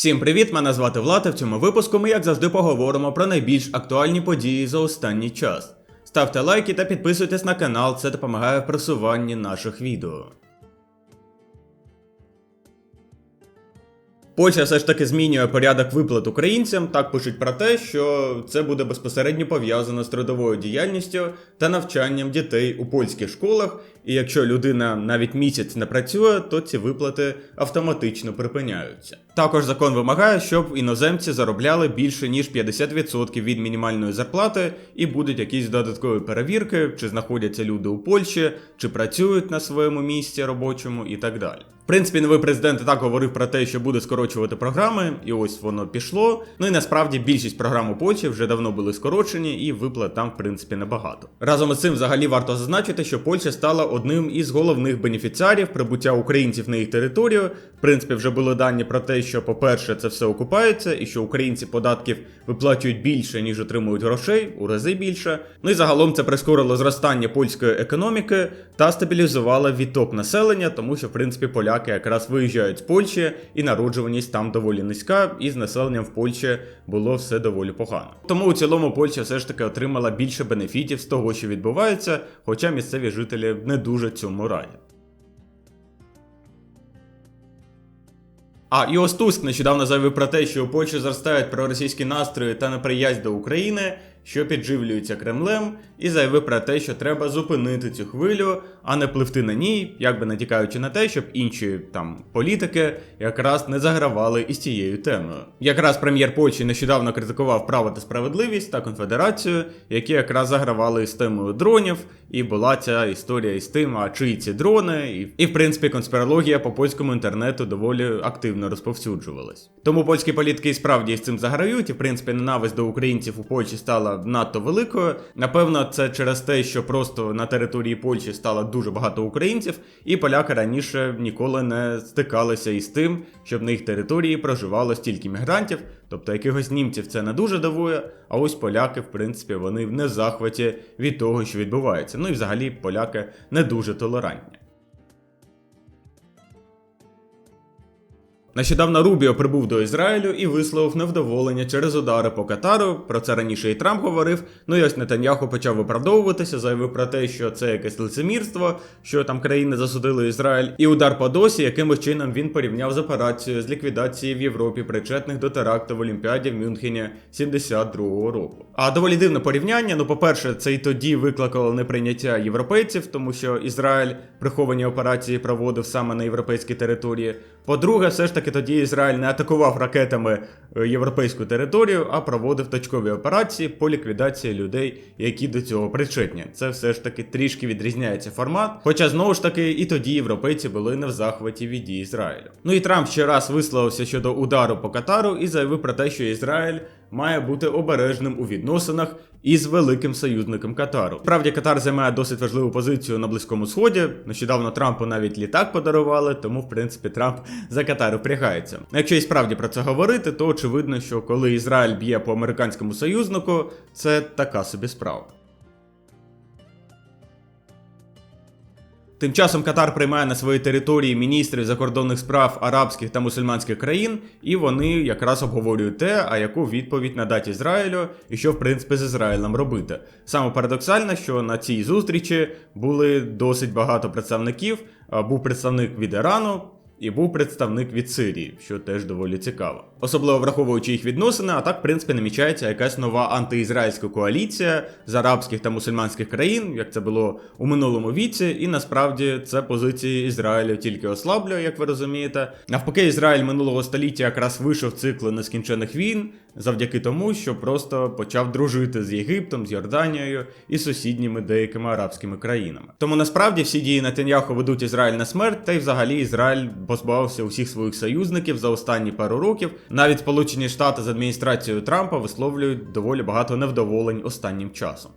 Всім привіт! Мене звати Влад. і В цьому випуску ми, як завжди, поговоримо про найбільш актуальні події за останній час. Ставте лайки та підписуйтесь на канал, це допомагає в просуванні наших відео. Польща все ж таки змінює порядок виплат українцям. Так пишуть про те, що це буде безпосередньо пов'язано з трудовою діяльністю та навчанням дітей у польських школах. І якщо людина навіть місяць не працює, то ці виплати автоматично припиняються. Також закон вимагає, щоб іноземці заробляли більше ніж 50% від мінімальної зарплати, і будуть якісь додаткові перевірки, чи знаходяться люди у Польщі, чи працюють на своєму місці робочому і так далі. В принципі, новий президент так говорив про те, що буде скорочувати програми, і ось воно пішло. Ну і насправді більшість програм у Польщі вже давно були скорочені, і виплат там, в принципі, небагато. Разом із цим, взагалі, варто зазначити, що Польща стала одним із головних бенефіціарів прибуття українців на їх територію. В принципі, вже були дані про те, що, по-перше, це все окупається, і що українці податків виплачують більше, ніж отримують грошей, у рази більше. Ну і загалом це прискорило зростання польської економіки та стабілізувало відток населення, тому що, в принципі, поляки якраз виїжджають з Польщі, і народжуваність там доволі низька, і з населенням в Польщі було все доволі погано. Тому у цілому Польща все ж таки отримала більше бенефітів з того, що відбувається, хоча місцеві жителі не дуже цьому раді. А і ось Туск нещодавно заявив про те, що у Польщі зростають проросійські настрої та неприязнь до України, що підживлюються Кремлем, і заявив про те, що треба зупинити цю хвилю, а не пливти на ній, якби натякаючи на те, щоб інші там політики якраз не загравали із цією темою. Якраз прем'єр Польщі нещодавно критикував право та справедливість та конфедерацію, які якраз загравали з темою дронів, і була ця історія із тим, а чиї ці дрони, і, і в принципі конспірологія по польському інтернету доволі активно розповсюджувалась. Тому польські політики і справді з цим заграють, і в принципі ненависть до українців у Польщі стала надто великою. Напевно, це через те, що просто на території Польщі стало дуже багато українців, і поляки раніше ніколи не стикалися із тим, щоб на їх території проживало стільки мігрантів. Тобто якихось німців це не дуже дивує, а ось поляки, в принципі, вони в захваті від того, що відбувається. Ну і взагалі поляки не дуже толерантні. Нещодавно Рубіо прибув до Ізраїлю і висловив невдоволення через удари по Катару. Про це раніше і Трамп говорив. Ну і ось Нетаньяху почав виправдовуватися, заявив про те, що це якесь лицемірство, що там країни засудили Ізраїль. І удар по досі, якимось чином він порівняв з операцією з ліквідації в Європі причетних до теракту в Олімпіаді в Мюнхені 72-го року. А доволі дивне порівняння. Ну, по-перше, це і тоді викликало неприйняття європейців, тому що Ізраїль приховані операції проводив саме на європейській території. По-друге, все ж таки тоді Ізраїль не атакував ракетами е, європейську територію, а проводив точкові операції по ліквідації людей, які до цього причетні. Це все ж таки трішки відрізняється формат. Хоча знову ж таки і тоді європейці були не в захваті від дій Ізраїлю. Ну і Трамп ще раз висловився щодо удару по Катару і заявив про те, що Ізраїль має бути обережним у відносинах із великим союзником Катару. Справді Катар займає досить важливу позицію на Близькому Сході. Нещодавно Трампу навіть літак подарували, тому в принципі Трамп за Катар впрягається. Якщо і справді про це говорити, то очевидно, що коли Ізраїль б'є по американському союзнику, це така собі справа. Тим часом Катар приймає на своїй території міністрів закордонних справ арабських та мусульманських країн, і вони якраз обговорюють те, а яку відповідь надати Ізраїлю і що в принципі з Ізраїлем робити. Саме парадоксально, що на цій зустрічі були досить багато представників. Був представник від Ірану. І був представник від Сирії, що теж доволі цікаво. Особливо враховуючи їх відносини, а так, в принципі, намічається якась нова антиізраїльська коаліція з арабських та мусульманських країн, як це було у минулому віці, і насправді це позиції Ізраїлю тільки ослаблює, як ви розумієте. Навпаки, Ізраїль минулого століття якраз вийшов цикли нескінчених війн, завдяки тому, що просто почав дружити з Єгиптом, з Йорданією і сусідніми деякими арабськими країнами. Тому насправді всі дії Нетаньяху ведуть Ізраїль на смерть, та й взагалі Ізраїль позбавився усіх своїх союзників за останні пару років. Навіть Сполучені Штати з адміністрацією Трампа висловлюють доволі багато невдоволень останнім часом.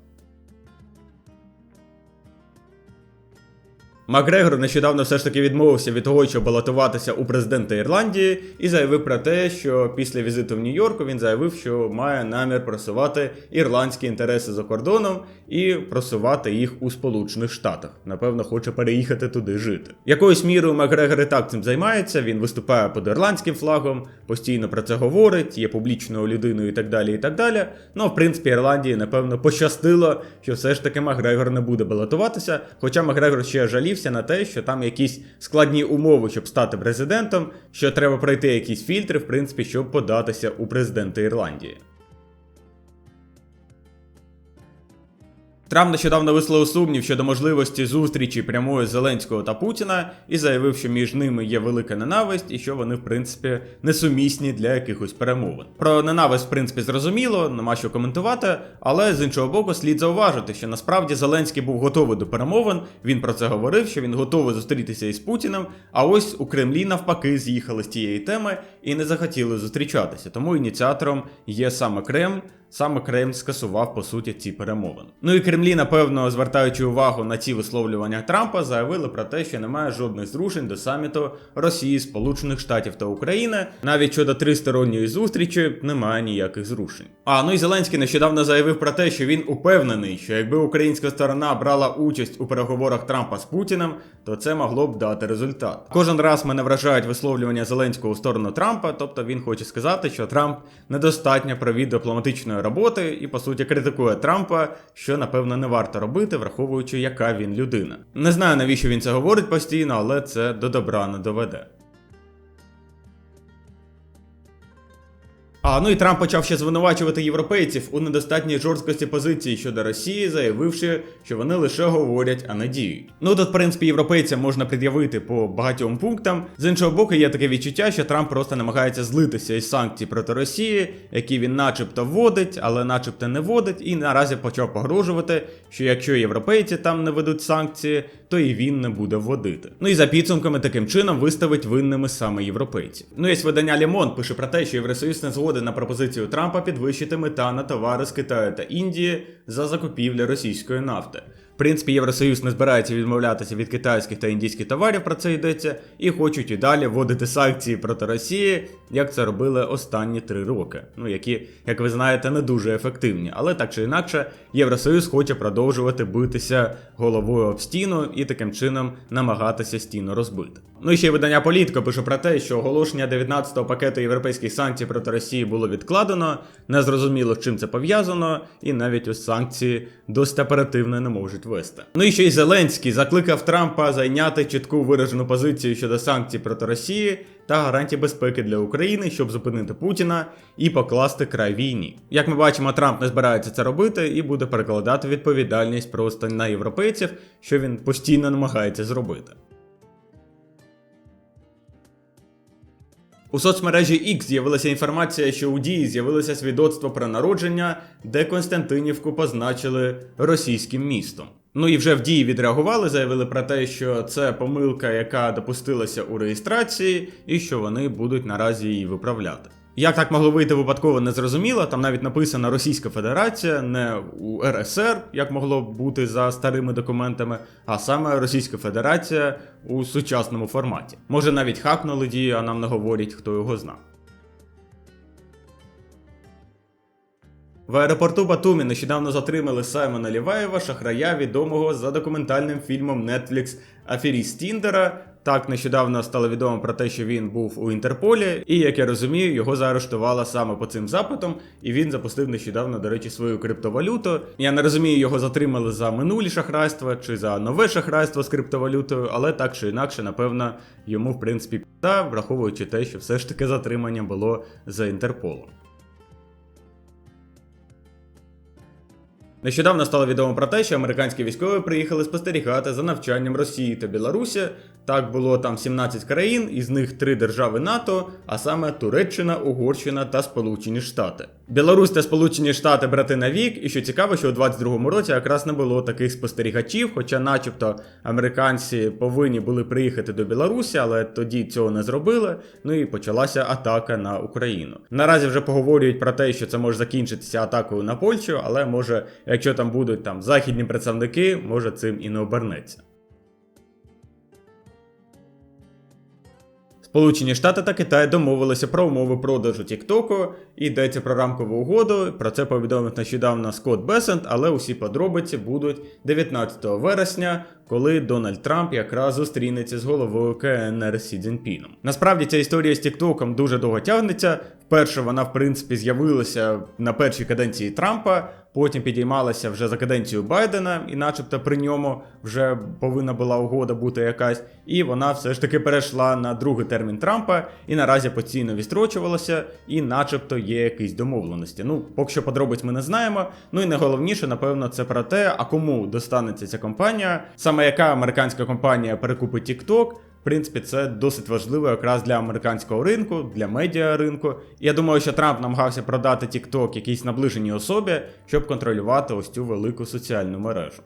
Макгрегор нещодавно все ж таки відмовився від того, щоб балотуватися у президента Ірландії, і заявив про те, що після візиту в Нью-Йорку він заявив, що має намір просувати ірландські інтереси за кордоном і просувати їх у Сполучених Штатах. Напевно, хоче переїхати туди жити. Якоюсь мірою Макгрегор і так цим займається. Він виступає під ірландським флагом, постійно про це говорить, є публічною людиною і так далі. І так далі. Ну, в принципі, Ірландії, напевно, пощастило, що все ж таки Макгрегор не буде балотуватися. Хоча Макгрегор ще жалівся на те, що там якісь складні умови, щоб стати президентом, що треба пройти якісь фільтри, в принципі, щоб податися у президенти Ірландії. Трамп нещодавно висловив сумнів щодо можливості зустрічі прямої Зеленського та Путіна і заявив, що між ними є велика ненависть і що вони, в принципі, несумісні для якихось перемовин. Про ненависть, в принципі, зрозуміло, нема що коментувати, але з іншого боку, слід зауважити, що насправді Зеленський був готовий до перемовин. Він про це говорив, що він готовий зустрітися із Путіним. А ось у Кремлі навпаки з'їхали з тієї теми і не захотіли зустрічатися. Тому ініціатором є саме Кремль. Саме Кремль скасував по суті ці перемовини. Ну і Кремлі, напевно, звертаючи увагу на ці висловлювання Трампа, заявили про те, що немає жодних зрушень до саміту Росії, Сполучених Штатів та України. Навіть щодо тристоронньої зустрічі немає ніяких зрушень. А ну і Зеленський нещодавно заявив про те, що він упевнений, що якби українська сторона брала участь у переговорах Трампа з Путіним, то це могло б дати результат. Кожен раз мене вражають висловлювання Зеленського у сторону Трампа, тобто він хоче сказати, що Трамп недостатньо провів дипломатичної роботи і по суті критикує Трампа, що напевно не варто робити, враховуючи, яка він людина. Не знаю навіщо він це говорить постійно, але це до добра не доведе. А ну і Трамп почав ще звинувачувати європейців у недостатній жорсткості позиції щодо Росії, заявивши, що вони лише говорять, а не діють. Ну тут, в принципі, європейцям можна пред'явити по багатьом пунктам. З іншого боку, є таке відчуття, що Трамп просто намагається злитися із санкцій проти Росії, які він начебто вводить, але начебто не вводить, і наразі почав погрожувати, що якщо європейці там не ведуть санкції, то і він не буде вводити. Ну і за підсумками таким чином виставить винними саме європейців. Ну є видання Лемон пише про те, що Євросоюз не згоден на пропозицію Трампа підвищити мета на товари з Китаю та Індії за закупівлі російської нафти. В принципі, Євросоюз не збирається відмовлятися від китайських та індійських товарів, про це йдеться, і хочуть і далі вводити санкції проти Росії, як це робили останні три роки. Ну які, як ви знаєте, не дуже ефективні. Але так чи інакше, Євросоюз хоче продовжувати битися головою об стіну і таким чином намагатися стіну розбити. Ну і ще й видання Політко пише про те, що оголошення 19-го пакету європейських санкцій проти Росії було відкладено, незрозуміло з чим це пов'язано, і навіть ось санкції досить оперативно не можуть вести. Ну і ще й Зеленський закликав Трампа зайняти чітку виражену позицію щодо санкцій проти Росії та гарантій безпеки для України, щоб зупинити Путіна і покласти край війні. Як ми бачимо, Трамп не збирається це робити і буде перекладати відповідальність просто на європейців, що він постійно намагається зробити. У соцмережі X з'явилася інформація, що у дії з'явилося свідоцтво про народження, де Константинівку позначили російським містом. Ну і вже в дії відреагували, заявили про те, що це помилка, яка допустилася у реєстрації, і що вони будуть наразі її виправляти. Як так могло вийти випадково, не зрозуміло. Там навіть написано Російська Федерація, не у РСР, як могло бути за старими документами, а саме Російська Федерація у сучасному форматі. Може навіть хакнули дію, а нам не говорять, хто його знав. В аеропорту Батумі нещодавно затримали Саймона Ліваєва, шахрая, відомого за документальним фільмом Netflix Аферіст Тіндера. Так нещодавно стало відомо про те, що він був у Інтерполі, і як я розумію, його заарештували саме по цим запитам, і він запустив нещодавно, до речі, свою криптовалюту. Я не розумію, його затримали за минулі шахрайства чи за нове шахрайство з криптовалютою, але так чи інакше, напевно, йому в принципі та враховуючи те, що все ж таки затримання було за Інтерполом. Нещодавно стало відомо про те, що американські військові приїхали спостерігати за навчанням Росії та Білорусі. Так було там 17 країн, із них три держави НАТО, а саме Туреччина, Угорщина та Сполучені Штати. Білорусь та Сполучені Штати брати на вік, і що цікаво, що у 22-му році якраз не було таких спостерігачів, хоча, начебто, американці повинні були приїхати до Білорусі, але тоді цього не зробили. Ну і почалася атака на Україну. Наразі вже поговорюють про те, що це може закінчитися атакою на Польщу, але може, якщо там будуть там західні представники, може цим і не обернеться. Сполучені Штати та Китай домовилися про умови продажу Тіктоку. Йдеться про рамкову угоду. Про це повідомив нещодавно Скотт Бесент, але усі подробиці будуть 19 вересня, коли Дональд Трамп якраз зустрінеться з головою КНР Сі Цзіньпіном. Насправді ця історія з Тіктоком дуже довго тягнеться. Вперше вона, в принципі, з'явилася на першій каденції Трампа. Потім підіймалася вже за каденцію Байдена, і, начебто, при ньому вже повинна була угода бути якась. І вона все ж таки перейшла на другий термін Трампа і наразі постійно відстрочувалася, і, начебто, є якісь домовленості. Ну, поки що подробиць ми не знаємо. Ну і найголовніше, напевно, це про те, а кому достанеться ця компанія, саме яка американська компанія перекупить TikTok. Принципі, це досить важливо якраз для американського ринку, для медіа ринку. Я думаю, що Трамп намагався продати TikTok якійсь наближеній особі, щоб контролювати ось цю велику соціальну мережу.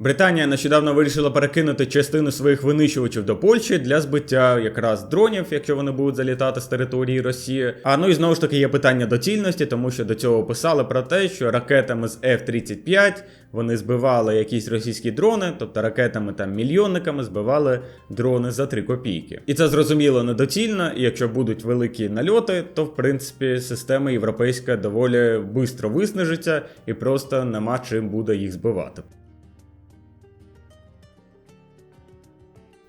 Британія нещодавно вирішила перекинути частину своїх винищувачів до Польщі для збиття якраз дронів, якщо вони будуть залітати з території Росії. А ну і знову ж таки є питання доцільності, тому що до цього писали про те, що ракетами з F-35 вони збивали якісь російські дрони, тобто ракетами там мільйонниками збивали дрони за 3 копійки. І це зрозуміло недоцільно, і якщо будуть великі нальоти, то в принципі система європейська доволі швидко виснажиться і просто нема чим буде їх збивати.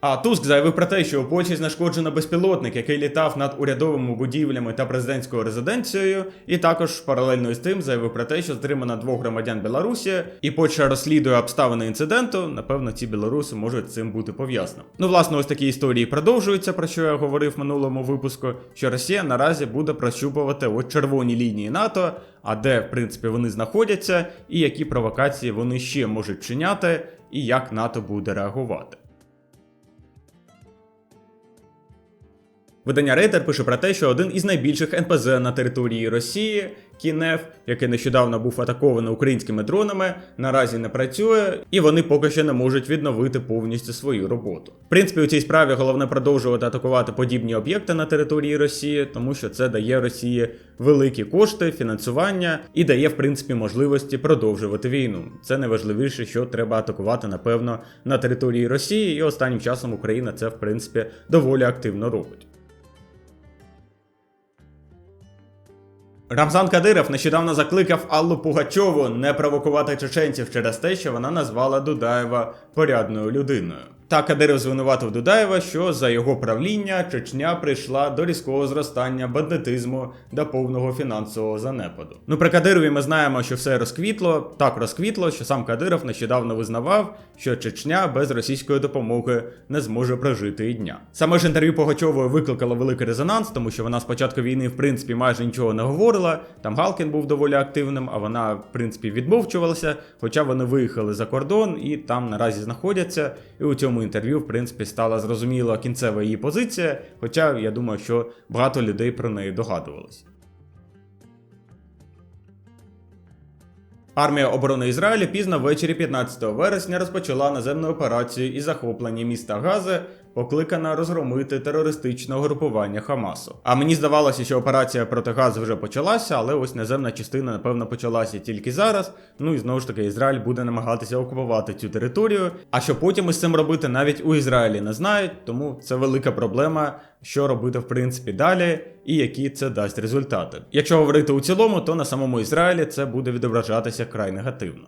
А Туск заявив про те, що у Польщі знешкоджено безпілотник, який літав над урядовими будівлями та президентською резиденцією, і також паралельно з тим заявив про те, що затримано двох громадян Білорусі, і Польща розслідує обставини інциденту. Напевно, ці білоруси можуть цим бути пов'язані. Ну, власне, ось такі історії продовжуються, про що я говорив в минулому випуску. Що Росія наразі буде прощупувати от червоні лінії НАТО, а де в принципі вони знаходяться, і які провокації вони ще можуть чиняти, і як НАТО буде реагувати. Видання Рейтер пише про те, що один із найбільших НПЗ на території Росії, Кінев, який нещодавно був атакований українськими дронами, наразі не працює, і вони поки що не можуть відновити повністю свою роботу. В принципі, у цій справі головне продовжувати атакувати подібні об'єкти на території Росії, тому що це дає Росії великі кошти, фінансування і дає, в принципі, можливості продовжувати війну. Це найважливіше, що треба атакувати, напевно, на території Росії, і останнім часом Україна це, в принципі, доволі активно робить. Рамзан Кадиров нещодавно закликав Аллу Пугачову не провокувати чеченців через те, що вона назвала Дудаєва порядною людиною. Та Кадиров звинуватив Дудаєва, що за його правління Чечня прийшла до різкого зростання бандитизму до повного фінансового занепаду. Ну при Кадирові ми знаємо, що все розквітло, так розквітло, що сам Кадиров нещодавно визнавав, що Чечня без російської допомоги не зможе прожити і дня. Саме ж інтерв'ю Пугачової викликало великий резонанс, тому що вона з початку війни, в принципі, майже нічого не говорила. Там Галкін був доволі активним, а вона, в принципі, відмовчувалася, хоча вони виїхали за кордон і там наразі знаходяться. І у цьому інтерв'ю, в принципі, стала зрозуміла кінцева її позиція. Хоча я думаю, що багато людей про неї догадувалось. Армія оборони Ізраїля пізно ввечері 15 вересня розпочала наземну операцію із захоплення міста Гази, покликана розгромити терористичне угрупування Хамасу. А мені здавалося, що операція проти Гази вже почалася, але ось наземна частина, напевно, почалася тільки зараз. Ну і знову ж таки, Ізраїль буде намагатися окупувати цю територію. А що потім із цим робити, навіть у Ізраїлі не знають, тому це велика проблема, що робити в принципі далі, і які це дасть результати. Якщо говорити у цілому, то на самому Ізраїлі це буде відображатися край негативно.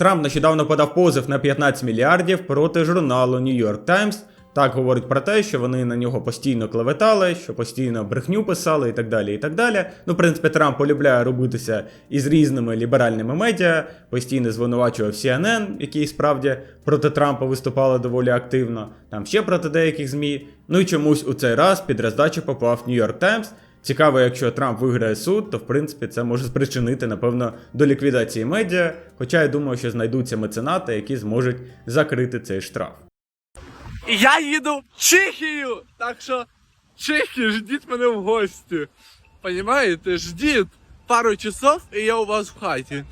Трамп нещодавно подав позов на 15 мільярдів проти журналу New York Times. Так говорить про те, що вони на нього постійно клеветали, що постійно брехню писали і так далі. і так далі. Ну, в принципі, Трамп полюбляє робитися із різними ліберальними медіа, постійно звинувачував CNN, які справді проти Трампа виступали доволі активно, там ще проти деяких ЗМІ. Ну і чомусь у цей раз під роздачу попав New York Times. Цікаво, якщо Трамп виграє суд, то в принципі це може спричинити, напевно, до ліквідації медіа. Хоча я думаю, що знайдуться меценати, які зможуть закрити цей штраф. Я їду в Чехію! Так що, Чехи, ждіть мене в гості. Понімаєте? Ждіть пару часов, і я у вас в хаті.